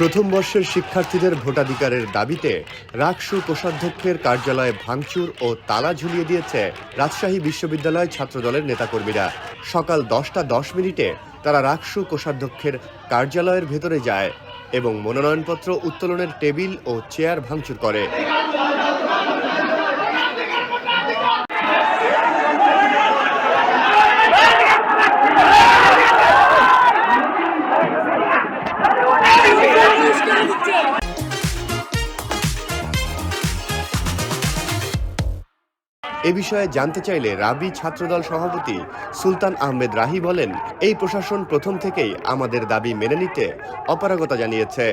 প্রথম বর্ষের শিক্ষার্থীদের ভোটাধিকারের দাবিতে রাকসু কোষাধ্যক্ষের কার্যালয়ে ভাঙচুর ও তালা ঝুলিয়ে দিয়েছে রাজশাহী বিশ্ববিদ্যালয় ছাত্রদলের নেতাকর্মীরা। সকাল দশটা দশ মিনিটে তারা রাকসু কোষাধ্যক্ষের কার্যালয়ের ভেতরে যায় এবং মনোনয়নপত্র উত্তোলনের টেবিল ও চেয়ার ভাঙচুর করে। এ বিষয়ে জানতে চাইলে রাবি ছাত্রদল সভাপতি সুলতান আহমেদ রাহি বলেন, এই প্রশাসন প্রথম থেকেই আমাদের দাবি মেনে নিতে অপারগতা জানিয়েছে।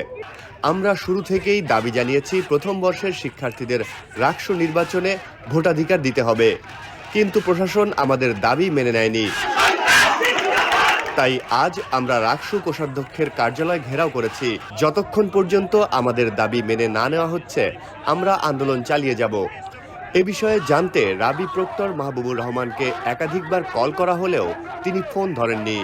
আমরা শুরু থেকেই দাবি জানিয়েছি প্রথম বর্ষের শিক্ষার্থীদের রাকসু নির্বাচনে ভোটাধিকার দিতে হবে। কিন্তু প্রশাসন আমাদের দাবি মেনে নেয়নি। তাই আজ আমরা রাকসু কোষাধ্যক্ষের কার্যালয় ঘেরাও করেছি। যতক্ষণ পর্যন্ত আমাদের দাবি মেনে না নেওয়া হচ্ছে, আমরা আন্দোলন চালিয়ে যাব। এ বিষয়ে জানতে রাবি প্রক্টর মাহবুবুর রহমানকে একাধিকবার কল করা হলেও তিনি ফোন ধরেননি!